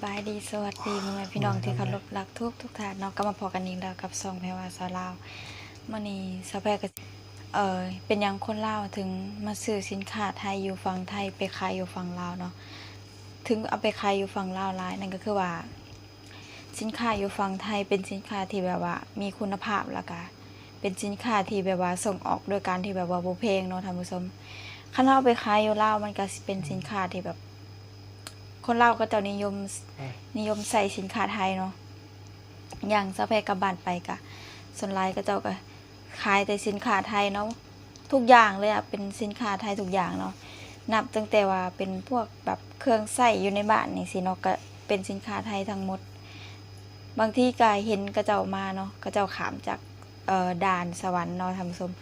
บายดีสวัสดีพ่อแม่พี่น้องที่เคารพรักทุกทุกท่านเนาะก็มาพอกันอีกแล้วกับซองแพรวาสาวลาวมื่อนี้สาวแพรก็เออเป็นหยังคนลาวถึงมาซื้อสินค้าไทยอยู่ฝั่งไทยไปขายอยู่ฝั่งลาวเนาะถึงเอาไปขายอยู่ฝั่งลาวหลายนั่นก็คือว่า สินค้าอยู่ฝั่งไทยเป็นสินค้าที่แบบว่า มีคุณภาพแล้วก็เป็นสินค้าที่แบบว่าส่งออกโดยการที่แบบว่าบ่แพงเนาะท่านผู้ชมคันเราเอาไปขายอยู่ลาวมันก็สิเป็นสินค้าที่แบบ คนลาวก็จะนิยมนิยมใส่สินค้าไทยเนาะอย่างสะเพกับบานไปกะส่วนไลายก็เจ้าก็ขายแต่สินค้าไทยเนาะทุกอย่างเลยอะเป็นสินค้าไทยทุกอย่างเนาะนับตั้งแต่ว่าเป็นพวกแบบเครื่องใส่อยู่ในบ้านนี่สิเนาะก็เป็นสินค้าไทยทั้งหมด บางที่ก็เห็นกระเจ้ามาเนาะกระเจ้าขามจากเอ่อด่านสวรรค์เนาะทำสม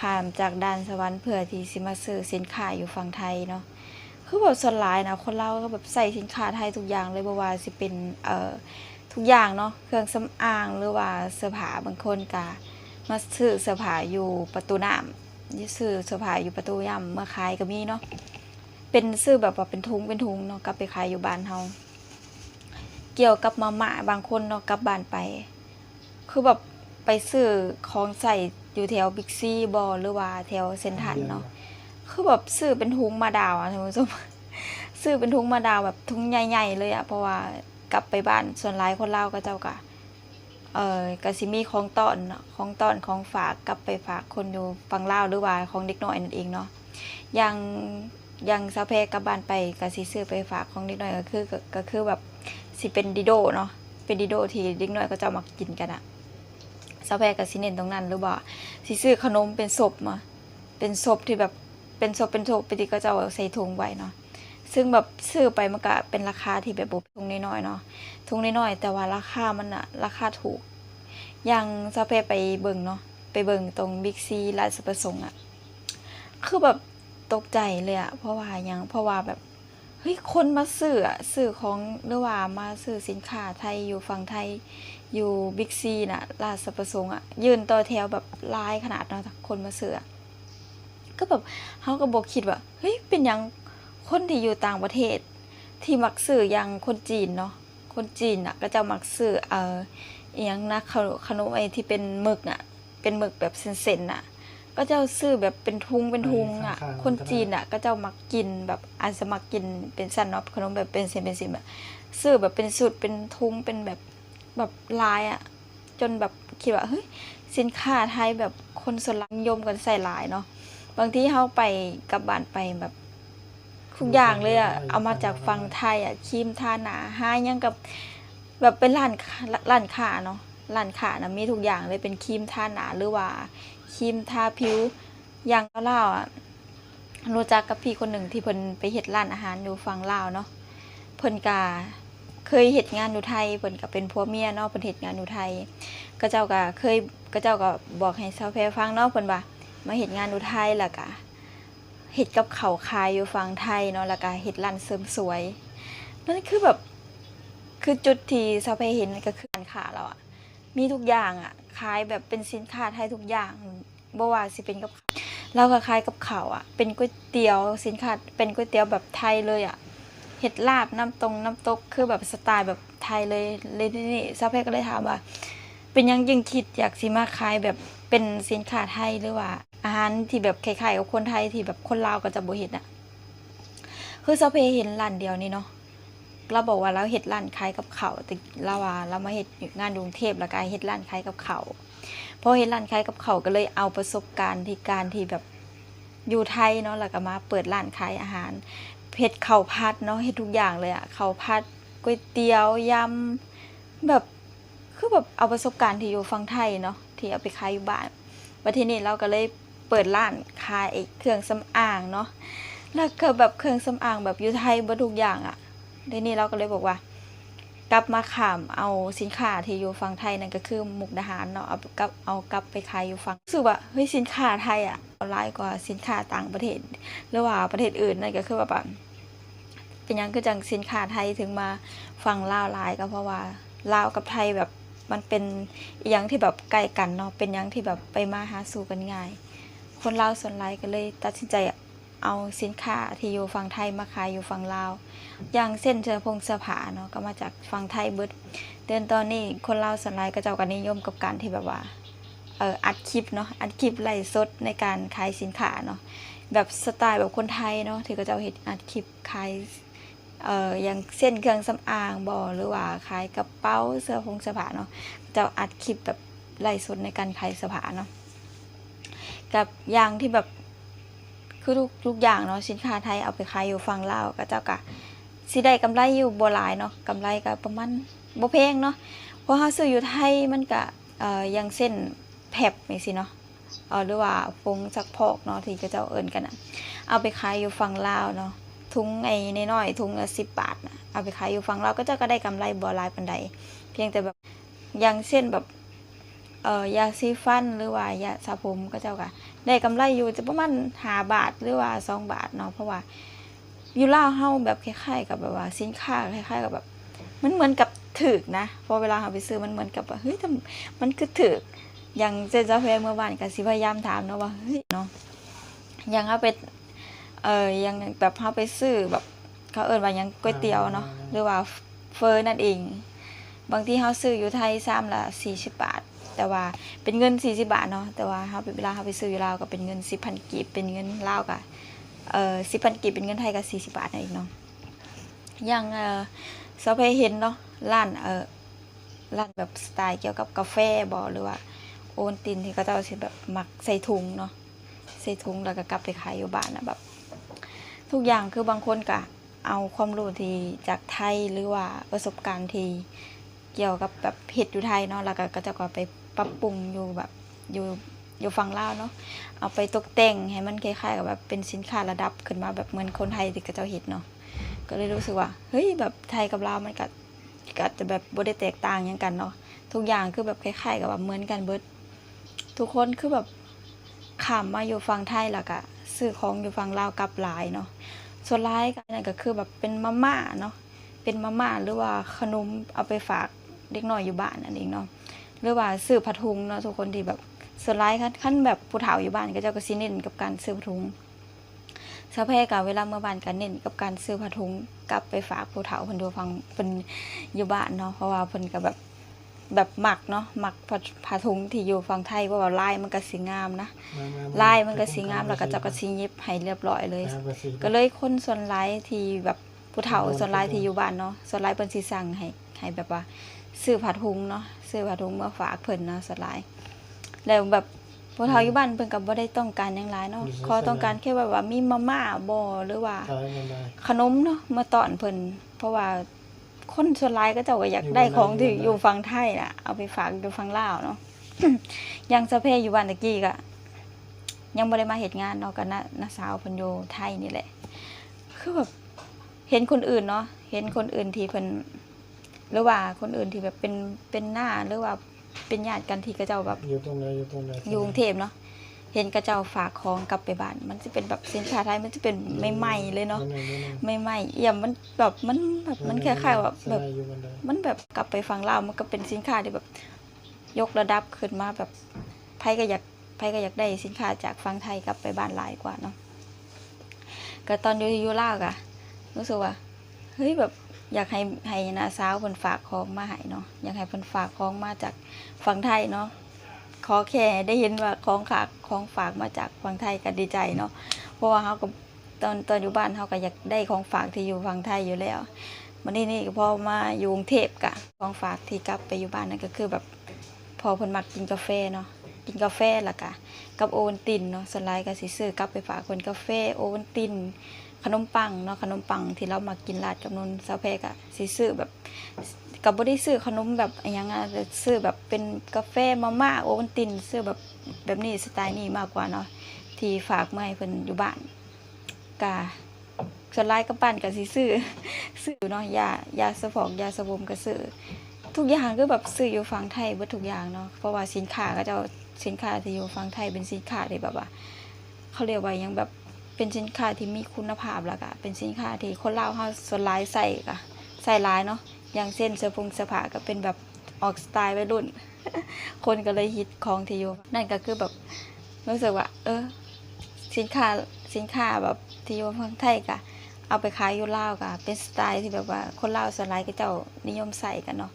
ขามจากด่านสวรรค์เพื่อที่สิมาซื้อสินค้าอยู่ฝั่งไทยเนาะ คือแบบส่วนหลายนะคนเราก็แบบใส่สินค้าไทยทุกอย่างเลยบ่ว่าสิเป็นเอ่อทุกอย่างเนาะเครื่องสำอางหรือว่าเสื้อผ้าบางคนก็มาซื้อเสื้อผ้าอยู่ประตูน้ำยี่ซื้อเสื้อผ้าอยู่ประตูย่ำมาขายก็มีเนาะเป็นซื้อแบบว่าเป็นทุงเป็นทุงเนาะกลับไปขายอยู่บ้านเฮาเกี่ยวกับมาม่าบางคนเนาะกลับบ้านไป คือแบบไปซื้อของใส่อยู่แถวบิ๊กซีบอหรือว่าแถวเซนทรัลเนาะ คือแบบซื้อเป็นทุงมาดาวอะท่านผู้ชมซื้อเป็นทุงมาดาวแบบทุงใหญ่ ๆ เลยอะเพราะว่ากลับไปบ้านส่วนหลายคนเล่าก็เจ้ากะเออกะสิมีของตอนของตอนของฝากกลับไปฝากคนอยู่ฝั่งลาหรือว่าของเด็กน้อยนั่นเองเนาะย่างย่างซาเพกลับบ้านไปกะสิซื้อไปฝากของเด็กน้อยก็คือก็คือแบบสิเป็นดิโดเนาะเป็นดิโดที่เด็กน้อยก็จะมากินกันอะซาเพกะสิเน้นตรงนั้นหรือว่าสิซื้อขนมเป็นศพมาเป็นศพที่แบบ เป็นศพเป็นศพปกติก็จะเอาใส่ถุงไว้เนาะซึ่งแบบซื้อไปมันก็เป็นราคาที่แบบบุถุงน้อยๆเนาะถุงน้อยๆแต่ว่าราคามันอะราคาถูกอย่างซาเปไปเบิ่งเนาะไปเบิ่งตรงบิ๊กซีร้านสุประสงค์อะคือแบบตกใจเลยอะเพราะว่ายังเพราะว่าแบบเฮ้ยคนมาซื้ออะซื้อของหรือว่ามาซื้อสินค้าไทยอยู่ฝั่งไทยอยู่บิ๊กซีน่ะร้านสุประสงค์อะยืนต่อแถวแบบลายขนาดเนาะคนมาซื้ออะ ก็แบบเขาก็บอกคิดว่าเฮ้ยเป็นหยังคนที่อยู่ต่างประเทศ ที่มักซื้ออย่างคนจีนเนาะคนจีนอะก็จะมักซื้อเอ่ออหยังนะขนมขนมไอ้ที่เป็นหมึกอะ เป็นหมึกแบบเส้นๆอะ ก็จะซื้อแบบเป็นทุงเป็นทุงอะข้างๆคนจีนอะ ก็จะมักกินแบบอาจจะมักกินเป็นสั้นเนาะขนมแบบเป็นเส้นเป็นสินแบบซื้อแบบเป็นสุดเป็นทุงเป็นแบบแบบลายอะ จนแบบคิดว่าเฮ้ยสินค้าไทยแบบคนส่วนหลังนิยมกันใส่หลายเนาะ บางที่เขาไปกลับบ้านไปแบบทุกอย่างเลยอะเอามาจากฝั่งไทยอะครีมทาหนาหายังกับแบบเป็นร้านค้าร้านค้าเนาะร้านค้านะมีทุกอย่างเลยเป็นครีมทาหนาหรือว่าครีมทาผิวอย่างเล่าวๆอะรู้จักกับพี่คนหนึ่งที่เพิ่นไปเฮ็ดร้านอาหารอยู่ฝั่งลาวเนาะเพิ่นกาเคยเฮ็ดงานอยู่ไทยเพิ่นก็เป็นผัวเมียเนาะเพิ่นเฮ็ดงานอยู่ไทยก็เจ้าก็เคยก็เจ้าก็บอกให้ชาวแพรฟังเนาะเพิ่นว่า มาเห็ดงานดูไทยล้วก็เห็ดกับเขาวขายอยู่ฝั่งไทยเนาะล้วก็เห็ดร้านเสริมสวยนั่นคือแบบคือจุดที่ซาเพเห็นก็คือร้านค้าเราอะมีทุกอย่างอะขายแบบเป็นสินค้าไทยทุกอย่างบ่ว่าสิเป็นกับเราก็ขายกับเขาอะเป็นก๋วยเตี๋ยวสินค้าเป็นก๋วยเตี๋ยวแบบไทยเลยอะเห็ดลาบน้ำตรงน้ำตกคือแบบสไตล์แบบไทยเลยเลยนี่ซาเพก็เลยถามว่า เป็นยังยังคิดอยากสิมาขายแบบ เป็นสินค้าไทยหรือว่า อาหารที่แบบคล้ายๆกับคนไทยที่แบบคนลาวก็จะบ่เห็นอะคือซาเพเห็นร้านเดียวนี่เนาะเราบอกว่าเราเฮ็ดร้านขายกับเขาแต่เราว่าเรามาเฮ็ดงานกรุงเทพแล้วก็เฮ็ดร้านขายกับเขาพอเฮ็ดร้านขายกับเขาก็เลยเอาประสบการณ์ที่การที่แบบอยู่ไทยเนาะแล้วก็มาเปิดร้านขายอาหารเฮ็ดเข้าวผัดเนาะเฮ็ดทุกอย่างเลยอะเข้าวผัดก๋วยเตี๋ยวยำแบบ คือแบบเอาประสบการณ์ที่อยู่ฝั่งไทยเนาะที่เอาไปขายอยู่บ้านวันที่นี้เราก็เลยเปิดร้านขายไอ้เครื่องสำอางเนาะแล้วก็แบบเครื่องสำอางแบบอยู่ไทยบ่ทุกอย่างอะ่ะทีนี้เราก็เลยบอกว่า กลับมาขามเอาสินค้าที่อยู่ฝั่งไทยนั่นก็คือหมุกดาหารเนาะเอากลับเอากลับไปขายอยู่ฝั่งรู้สึกว่าเฮ้ยสินค้าไทยอะ่ะออนไลน์กว่าสินค้าต่างประเทศ หรือว่าประเทศอื่นนั่นก็คือแบบเป็นยังคือจังสินค้าไทยถึงมาฝั่งลาวหลายก็เพราะว่าลาวกับไทยแบบ มันเป็นอย่างที่แบบใกล้กันเนาะเป็นอย่างที่แบบไปมาหาสู่กันง่าย คนลาวส่วนหลายก็เลยตัดสินใจเอาสินค้าที่อยู่ฝั่งไทยมาขายอยู่ฝั่งลาว อย่างเส้นเสื้อผงเสื้อผ้าเนาะก็มาจากฝั่งไทยเบิดเดือนตอนนี้คนลาวส่วนหลายก็เจ้าก็นิยมกับการที่แบบว่าเอออัดคลิปเนาะอัดคลิปไลฟ์สดในการขายสินค้าเนาะแบบสไตล์แบบคนไทยเนาะที่ก็เจ้าเฮ็ดอัดคลิปขาย เอ่ออย่างเส้นเครื่องสำอางบ่หรือว่าขายกระเป๋าเสื้อผงเสื้อผ้าเนาะจ้าอัดคลิปแบบไลฟ์สดในการขายเสื้อผ้าเนาะกับอย่างที่แบบคือทุกทุกอย่างเนาะสินค้าไทยเอาไปขายอยู่ฝั่งลาวก็เจ้ากะสิได้กำไรอยู่บ่หลายเนาะกำไรก็ประมาณบ่แพงเนาะเพราะเฮาซื้ออยู่ไทยมันก็เอ่ออย่างเส้นแผบนี่สิเนาะเออหรือว่าฟงซักพอกเนาะที่เขาเจ้าเอิ้นกันน่ะเอาไปขายอยู่ฝั่งลาวเนาะ ถุงไอ้น้อยๆถุงละ10บาทนะเอาไปขายอยู่ฝั่งลาก็เจ้าก็ได้กำไรบ่หลายปานใดเพียงแต่แบบอย่างเส้นแบบเอ่อยาสีฟันหรือว่ายาสระผมก็เจ้าก็ได้กำไรอยู่จะประมาณหาบาทหรือว่าสองบาทเนาะเพราะว่าอยู่ล่าเฮาแบบคล้ายๆกับแบบว่าสินค้าคล้ายๆกับแบบ มันเหมือนกับถึกนะพอเวลาเราไปซื้อมันเหมือนกับว่าเฮ้ยทำมันคือถึกอย่างเจนเจ้าแฟเมื่อวานก็สิพยายามถามเนาะว่าเฮ้ยเนาะอย่างเอาไป เอออย่างแบบเฮาไปซื้อแบบ เขาเอิ้นว่าหยังก๋วยเตี๋ยวเนาะหรือว่าเฟอนั่นเอง บางทีเฮาซื้ออยู่ไทยซ้ำละ40บาท แต่ว่าเป็นเงิน40บาทเนาะแต่ว่าเฮาเวลาเฮาไปซื้ออยู่ลาวก็เป็นเงิน10,000กีบเป็นเงินลาวก็เอ่อ10,000กีบเป็นเงินไทยก็40บาทนั่นเองเนาะอย่างเอ่อซอเพเห็นเนาะร้านเอ่อร้านแบบสไตล์เกี่ยวกับกาแฟบ่หรือว่าโอนตินที่เขาเจ้าสิแบบหมักใส่ถุงเนาะใส่ถุงแล้วก็กลับไปขายอยู่บ้านนะแบบ ทุกอย่างคือบางคนก็เอาความรู้ที่จากไทยหรือว่าประสบการณ์ที่เกี่ยวกับแบบเห็ดอยู่ไทยเนาะแล้วก็ก็จะก็ไปปรับปรุงอยู่แบบอยู่อยู่ฝั่งลาวเนาะเอาไปตกแต่งให้มันคล้ายๆกับแบบเป็นสินค้าระดับขึ้นมาแบบเหมือนคนไทยที่ก็เจ้าเห็ดเนาะก็เลยรู้สึกว่าเฮ้ยแบบไทยกับลาวมันก็ก็จะแบบบ่ได้แตกต่างหยังกันเนาะทุกอย่างคือแบบคล้ายๆกับแบบเหมือนกันเบิดทุกคนคือแบบข้ามมาอยู่ฝั่งไทยแล้วก็ซื้อของอยู่ฝั่งลาวกลับหลายเนาะ ส่วนหลายก็นั่นก็คือแบบเป็นมาม่าเนาะเป็นมาม่าหรือว่าขนมเอาไปฝากเด็กน้อยอยู่บ้านนั่นเองเนาะหรือว่าซื้อผ้าถุงเนาะทุกคนที่แบบสไลด์ขั้นขั้นแบบผู้เฒ่าอยู่บ้านก็จะก็สิเน้นกับการซื้อผ้าถุงสะเพกับเวลาเมื่อบ้านก็เน้นกับการซื้อผ้าถุงกลับไปฝากผู้เฒ่าเพิ่นดูฟังเพิ่นอยู่บ้านเนาะเพราะว่าเพิ่นก็แบบ แบบหมักเนาะหมักผ้าผ้าถุงที่อยู่ฝั่งไทยเพราะว่าลายมันก็สีงามนะลายมันก็สีงามแล้วก็เจะก็สิเย็บให้เรียบร้อยเลย ก็เลยคนส่วนหลายที่แบบผู้เฒ่าส่วนหลายที่อยู่บ้านเนาะส่วนหลายเพิ่นสิสั่งให้ให้แบบว่าซื้อผ้าถุงเนาะซื้อผ้าถุงมาฝากเพิ่นเนาะส่วนหลายแล้วแบบผู้เฒ่าอยู่บ้านเพิ่นก็บ่ได้ต้องการหยังหลายเนาะขอต้องการแค่แบบว่ามีมาม่าบ่หรือว่าขายกันได้ขนมเนาะมาต้อนเพิ่นเพราะว่า คนส่วนหลายก็เจ้าก็อยากอยู่ได้ของที่บ้านอยู่ฝั่งไทยน่ะ เอาไปฝากอยู่ฝั่งลาวเนาะอย่างสะเพอยู่บ้านตะกี้ก็ยังบ่ได้มาเฮ็ดงานเนาะก็น้าน้าสาวเพิ่นอยู่ไทยนี่แหละ คือแบบเห็นคนอื่นเนาะเห็นคนอื่นที่เพิ่นหรือว่าคนอื่นที่แบบเป็นเป็นหน้าหรือว่าเป็นญาติกันที่กระเจ้าแบบอยู่ตรงไหนอยู่ตรงไหนอยู่กรุงเทพเนาะ เห็นกระเจ้าฝากของกลับไปบ้าน มันจะเป็นแบบสินค้าไทยมันจะเป็นใหม่ๆเลยเนาะนั่นน่ะนั่นน่ะใหม่ๆเอี่ยมมันแบบมันแบบมันคล้ายๆแบบแบบสไลด์อยู่บันไดมันแบบกลับไปฝั่งลาวมันก็เป็นสินค้าที่แบบ ยกระดับขึ้นมาแบบไผก็อยากไผก็อยากได้สินค้าจากฝั่งไทยกลับไปบ้านหลายกว่าเนาะก็ตอนอยู่อยู่ลาวก็รู้สึกว่าเฮ้ยแบบอยากให้ให้นาสาวเพิ่นฝากของมาให้เนาะอยากให้เพิ่นฝากของมาจากฝั่งไทยเนาะ ขอแค่ได้เห็นว่าของฝากของฝากมาจากฝั่งไทยก็ดีใจเนาะเพราะว่าเฮาก็ตอนตอนอยู่บ้านเฮาก็อยากได้ของฝากที่อยู่ฝั่งไทยอยู่แล้ววันนี้นี่ก็พอมาอยู่กรุงเทพกะของฝากที่กลับไปอยู่บ้านนั่นก็คือแบบพอเพิ่นมักกินกาแฟเนาะกินกาแฟและกะกับโอวัลตินเนาะสวนหลายก็สิซื้อกลับไปฝากเพิ่นกาแฟโอวัลตินขนมปังเนาะขนมปังที่เรามากินราดกับนนซาเพกอะสิซื้อแบบ กับบ่ได้ซื้อขนมแบบอหยังอะแต่ซื้อแบบเป็นกาแฟมาม่าโอวัลตินซื้อแบบแบบนี้สไตล์นี้มากกว่าเนาะที่ฝากมาให้เพิ่นอยู่บ้านกะส่วนลายกับปั้นก็สิซื้อซื้อเนาะยายาสะพอกยาสะบมก็ซื้อทุกอย่างก็แบบซื้ออยู่ฝั่งไทยเบิดทุกอย่างเนาะเพราะว่าสินค้าก็จะสินค้าที่อยู่ฝั่งไทยเป็นสินค้าที่แบบว่า เขาเรียกว่ายังแบบเป็นสินค้าที่มีคุณภาพแล้วก็เป็นสินค้าที่คนลาวเฮาส่วนลายใส่ก็ใส่หลายเนาะ อย่างเช่นเสื้อผงเสื้อผ้าก็เป็นแบบออกสไตล์วัยรุ่น คนก็เลยฮิตของที่อยู่นั่นก็คือแบบรู้สึกว่า เออ สินค้าสินค้าแบบที่อยู่เมืองไทยก็เอาไปขายอยู่ลาวก็เป็นสไตล์ที่แบบว่าคนลาวส่วนหลายก็เจ้านิยมใส่กันเนาะ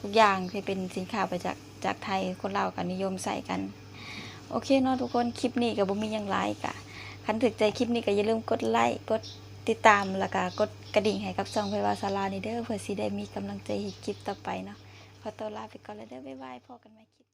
ทุกอย่างที่เป็นสินค้าไปจากจากไทยคนลาวก็นิยมใส่กัน โอเคเนาะทุกคนคลิปนี้ก็บ่มีหยังหลายกะคันถึกใจคลิปนี้ก็อย่าลืมกดไลค์กด ติดตามแล้วก็กดกระดิ่งให้กับช่องเพวาสารานีเด้อเพื่อสิได้มีกำลังใจคลิปต่อไปเนาะขอตัวลาไปก่อนแล้วเด้อบ๊ายบายพอกันใหม่คลิป